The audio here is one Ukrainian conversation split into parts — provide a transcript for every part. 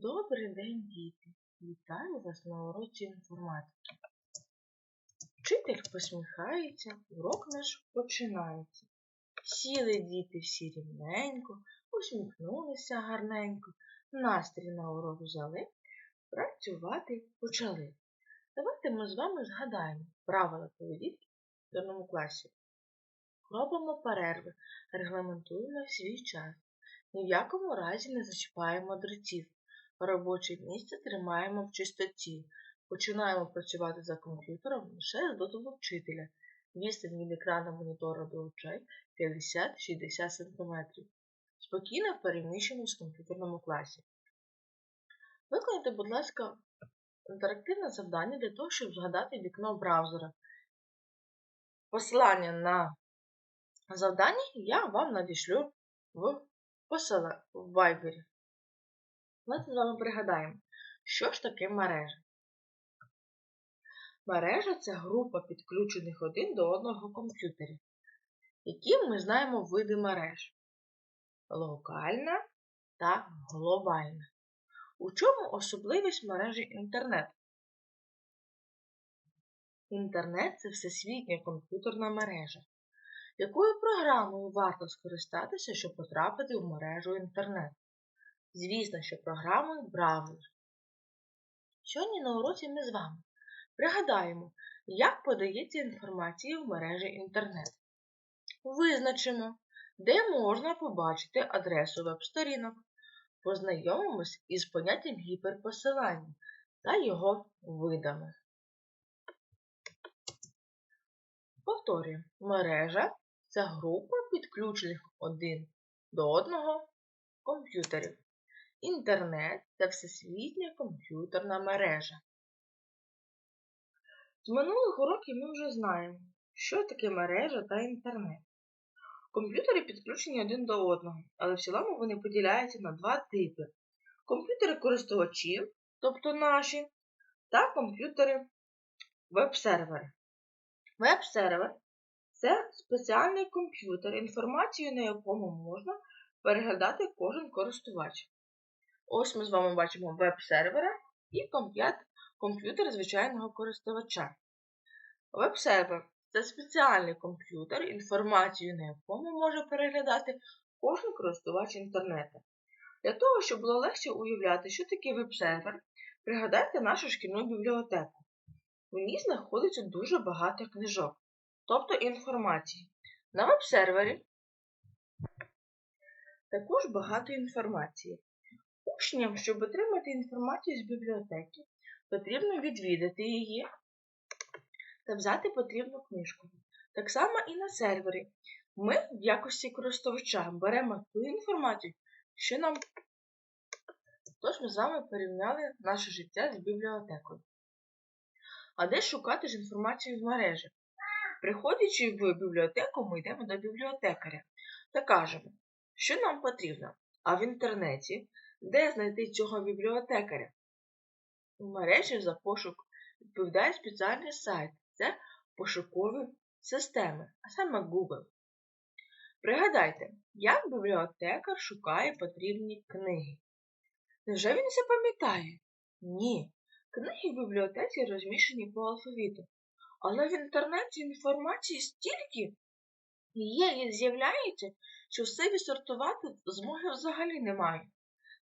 Добрий день, діти! Вітаю вас на уроці інформатики. Вчитель посміхається, урок наш починається. Сіли діти всі рівненько, усміхнулися гарненько, настрій на урок взяли, працювати почали. Давайте ми з вами згадаємо правила поведінки в даному класі. Робимо перерви, регламентуємо свій час. Ні в якому разі не зачіпаємо дротів. Робоче місце тримаємо в чистоті. Починаємо працювати за комп'ютером лише з дозволу вчителя. Відстань від екрану монітора до очей 50-60 см. Спокійно переміщуємось в комп'ютерному класі. Виконайте, будь ласка, інтерактивне завдання для того, щоб згадати вікно браузера. Посилання на завдання я вам надішлю в посила в Viber. Давайте з вами пригадаємо, що ж таке мережа. Мережа це група підключених один до одного комп'ютерів. Які ми знаємо види мереж? Локальна та глобальна. У чому особливість мережі інтернет? Інтернет це всесвітня комп'ютерна мережа. Якою програмою варто скористатися, щоб потрапити в мережу інтернет? Звісно, що програмою браузер. Сьогодні на уроці ми з вами пригадаємо, як подається інформація в мережі інтернет. Визначимо, де можна побачити адресу веб-сторінок. Познайомимось із поняттям гіперпосилання та його видами. Повторюємо, мережа це група підключених один до одного комп'ютерів. Інтернет це всесвітня комп'ютерна мережа. З минулих уроків ми вже знаємо, що таке мережа та інтернет. Комп'ютери підключені один до одного, але в цілому вони поділяються на два типи: комп'ютери користувачів, тобто наші, та комп'ютери веб-сервери. Веб-сервер це спеціальний комп'ютер, інформацію на якому можна переглядати кожен користувач. Ось ми з вами бачимо веб-сервера і комп'ютер звичайного користувача. Веб-сервер це спеціальний комп'ютер, інформацію на якому може переглядати кожен користувач інтернету. Для того, щоб було легше уявляти, що таке веб-сервер, пригадайте нашу шкільну бібліотеку. У ній знаходиться дуже багато книжок, тобто інформації. На веб-сервері також багато інформації. Учням, щоб отримати інформацію з бібліотеки, потрібно відвідати її та взяти потрібну книжку. Так само і на сервері. Ми в якості користувача беремо ту інформацію, що нам. Тож ми з вами порівняли наше життя з бібліотекою. А де шукати ж інформацію в мережі? Приходячи в бібліотеку, ми йдемо до бібліотекаря та кажемо, що нам потрібно. А в інтернеті, де знайти цього бібліотекаря? У мережі за пошук відповідає спеціальний сайт це пошукові системи, а саме Google. Пригадайте, як бібліотекар шукає потрібні книги. Невже він це пам'ятає? Ні. Книги в бібліотеці розміщені по алфавіту. Але в інтернеті інформації стільки є і з'являється, що все відсортувати змоги взагалі немає.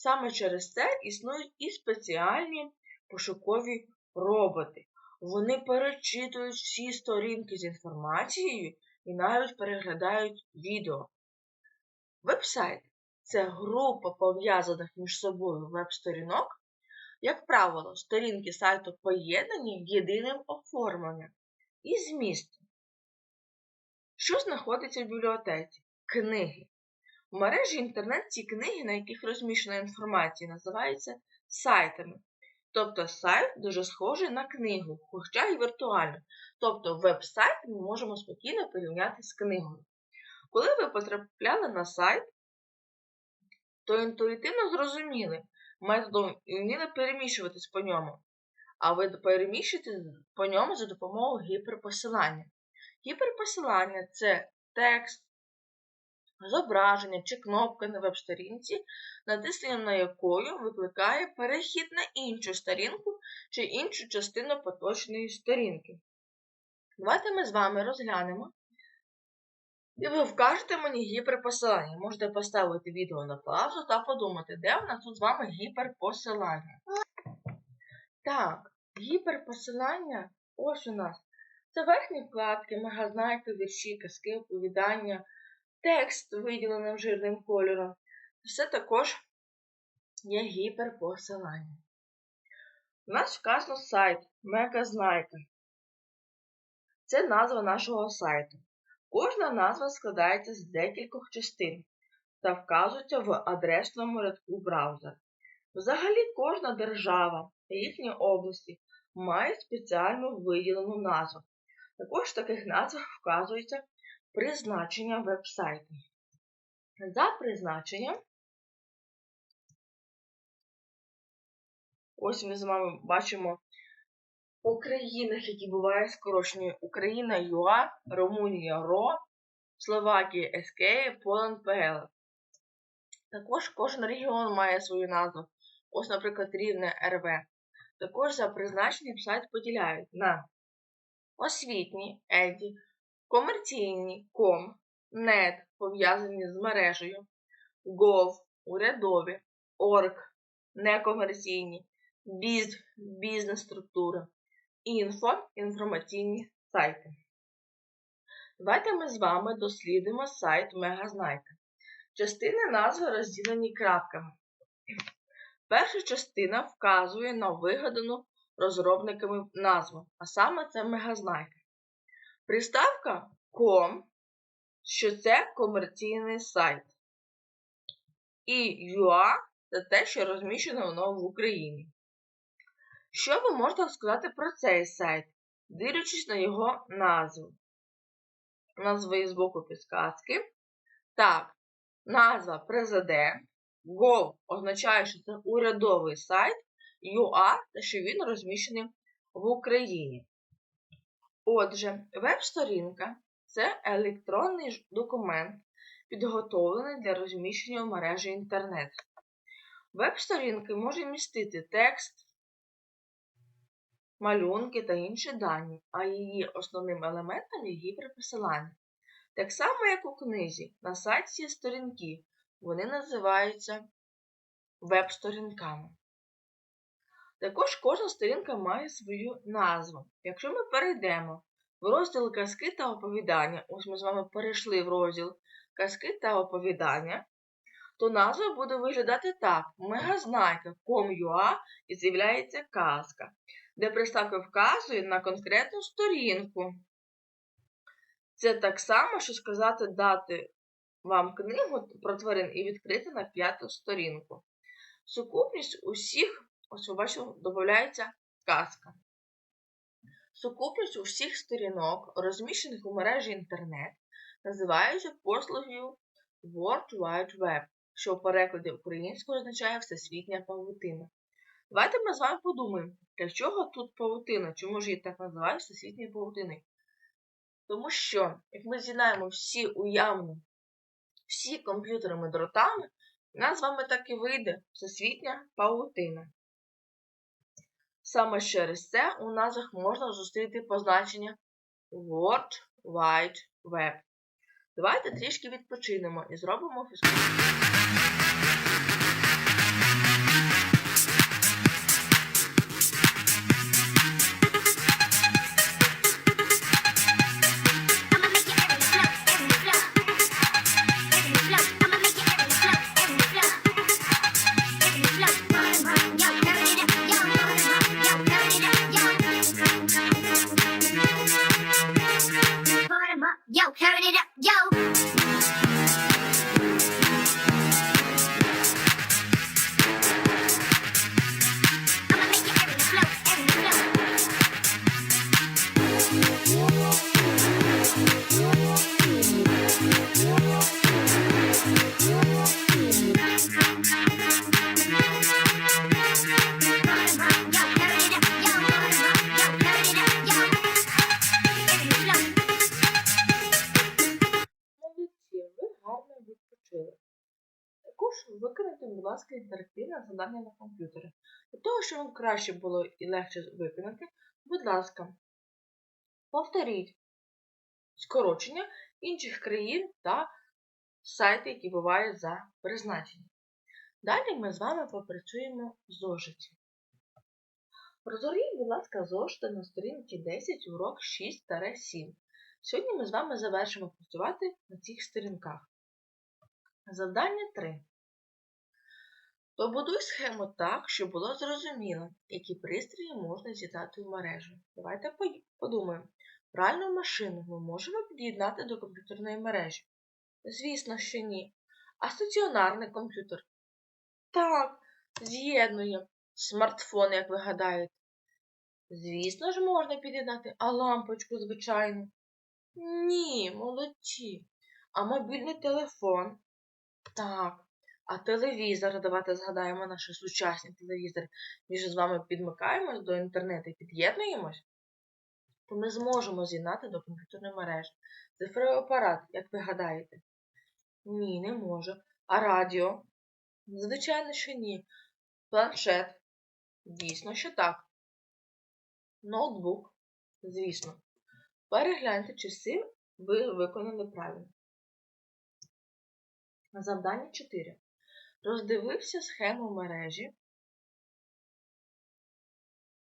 Саме через це існують і спеціальні пошукові роботи. Вони перечитують всі сторінки з інформацією і навіть переглядають відео. Веб-сайт це група пов'язаних між собою веб-сторінок. Як правило, сторінки сайту поєднані єдиним оформленням і змістом. Що знаходиться в бібліотеці? Книги. В мережі інтернет ці книги, на яких розміщена інформація, називаються сайтами. Тобто сайт дуже схожий на книгу, хоча й віртуально. Тобто веб-сайт ми можемо спокійно порівняти з книгою. Коли ви потрапляли на сайт, то інтуїтивно зрозуміли методом і вміли переміщуватись по ньому. А ви переміщуєте по ньому за допомогою гіперпосилання. Гіперпосилання це текст, зображення чи кнопка на веб-сторінці, натиснення на якою викликає перехід на іншу сторінку чи іншу частину поточної сторінки. Давайте ми з вами розглянемо. І ви вкажете мені гіперпосилання. Можете поставити відео на паузу та подумати, де в нас тут з вами гіперпосилання. Так, гіперпосилання ось у нас. Це верхні вкладки, мегазнайки, вірші, казки, оповідання, текст, виділеним жирним кольором. Це також є гіперпосилання. У нас вказано сайт Мегазнайка. Це назва нашого сайту. Кожна назва складається з декількох частин та вказується в адресному рядку браузера. Взагалі кожна держава та їхні області має спеціально виділену назву. Також в таких назвах вказується призначення веб-сайту. За призначенням, ось ми з вами бачимо по країнах, які бувають скорочені Україна ЮА, Румунія РО, Словакія СК, Поланд ПЛ. Також кожен регіон має свою назву. Ось, наприклад, Рівне РВ. Також за призначенням сайт поділяють на освітні ЕДІ, комерційні ком, нет, пов'язані з мережею, гов, урядові, орг, некомерційні, біз, бізнес-структури, інфо, інформаційні сайти. Давайте ми з вами дослідимо сайт Мегазнайка. Частини назви розділені крапками. Перша частина вказує на вигадану розробниками назву, а саме це Мегазнайка. Приставка com, що це комерційний сайт. І UA це те, що розміщено воно в Україні. Що ви можете сказати про цей сайт, дивлячись на його назву? Назви з боку підсказки. Так, назва президент. Gov означає, що це урядовий сайт, UA та що він розміщений в Україні. Отже, веб-сторінка це електронний документ, підготовлений для розміщення в мережі інтернет. Веб-сторінки може містити текст, малюнки та інші дані, а її основним елементом є гіперпосилання. Так само, як у книзі, на сайті є сторінки, вони називаються веб-сторінками. Також кожна сторінка має свою назву. Якщо ми перейдемо в розділ казки та оповідання, ось ми з вами перейшли в розділ казки та оповідання, то назва буде виглядати так: Мегазнайка com.ua і з'являється казка, де приставка вказує на конкретну сторінку. Це так само, що сказати дати вам книгу про тварин і відкрити на п'яту сторінку. Сукупність усіх, ось ви бачите, додається казка. Сукупність усіх сторінок, розміщених у мережі інтернет, називається послугою World Wide Web, що у перекладі українською означає всесвітня павутина. Давайте ми з вами подумаємо, для чого тут павутина? Чому ж її так називають всесвітньою павутиною? Тому що, як ми з'єднаємо всі уявні, всі комп'ютерними дротами, у нас з вами так і вийде всесвітня павутина. Саме через це у назвах можна зустріти позначення World Wide Web. Давайте трішки відпочинемо і зробимо фізкультуру. Ласка, інтерактивне завдання на комп'ютері. Для того, щоб вам краще було і легше виконати, будь ласка, повторіть скорочення інших країн та сайти, які бувають за призначенням. Далі ми з вами попрацюємо в зошиті. Розгорніть, будь ласка, зошити на сторінці 10 урок 6-7. Сьогодні ми з вами завершимо працювати на цих сторінках. Завдання 3. Побудуй схему так, щоб було зрозуміло, які пристрої можна з'єднати в мережу. Давайте подумаємо. Пральну машину ми можемо під'єднати до комп'ютерної мережі? Звісно, що ні. А стаціонарний комп'ютер? Так, з'єднує. Смартфон, як ви гадаєте. Звісно ж, можна під'єднати, а лампочку, звичайно. Ні, молодці. А мобільний телефон? Так. А телевізор, давайте згадаємо наші сучасні телевізори. Ми ж з вами підмикаємось до інтернету і під'єднуємось, то ми зможемо з'єднати до комп'ютерної мережі. Цифровий апарат, як ви гадаєте? Ні, не може. А радіо? Звичайно, що ні. Планшет? Дійсно, що так. Ноутбук? Звісно. Перегляньте, чи всі ви виконали правильно. Завдання 4. Роздивився схему мережі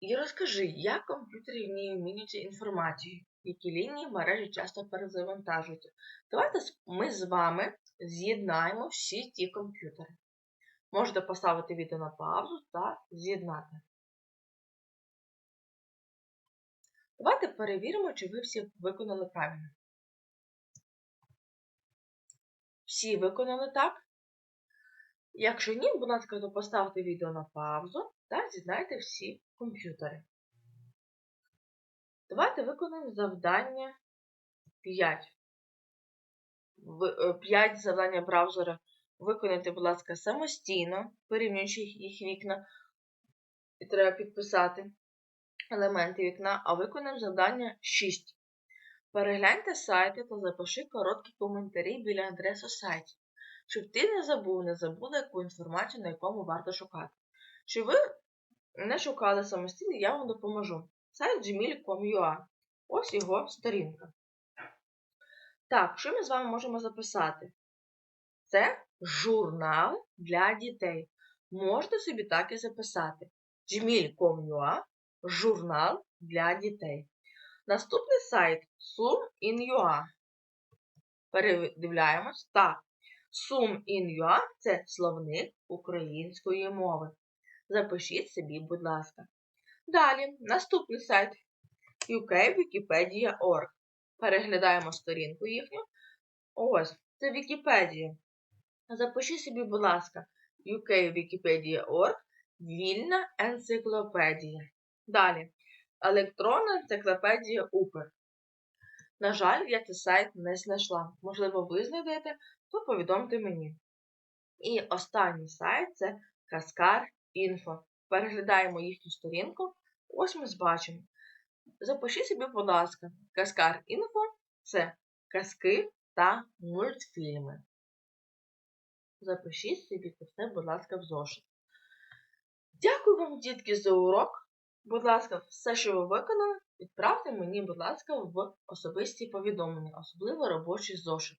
і розкажи, як комп'ютери в ній вмінюються інформацією, які лінії мережі часто перезавантажуються. Давайте ми з вами з'єднаємо всі ті комп'ютери. Можете поставити відео на паузу та з'єднати. Давайте перевіримо, чи ви всі виконали правильно. Всі виконали так? Якщо ні, будь ласка, то поставте відео на паузу та з'єднайте всі комп'ютери. Давайте виконаємо завдання 5. 5 завдання браузера виконайте, будь ласка, самостійно, порівнюючи їх- вікна. І треба підписати елементи вікна, а виконаємо завдання 6. Перегляньте сайти та запиши короткі коментарі біля адреси сайтів, щоб ти не забув, не забула яку інформацію, на якому варто шукати. Щоб ви не шукали самостійно, я вам допоможу. Сайт gmail.com.ua. Ось його сторінка. Так, що ми з вами можемо записати? Це журнал для дітей. Можете собі так і записати. gmail.com.ua журнал для дітей. Наступний сайт Sum.in.ua. Передивляємось. Так. Sum.in.ua – це словник української мови. Запишіть собі, будь ласка. Далі, наступний сайт ukwikipedia.org. Переглядаємо сторінку їхню. Ось, це Вікіпедія. Запишіть собі, будь ласка, ukwikipedia.org Вільна енциклопедія. Далі. Електронна енциклопедія Упер. На жаль, я цей сайт не знайшла. Можливо, ви знайдете, то повідомте мені. І останній сайт це Інфо. Переглядаємо їхню сторінку. Ось ми бачимо. Запишіть собі, будь ласка, Каскар Інфо це казки та мультфільми. Запишіть собі це будь ласка, в зошит. Дякую вам, дітки, за урок. Будь ласка, все, що ви виконали, відправте мені, будь ласка, в особисті повідомлення, особливо робочий зошит.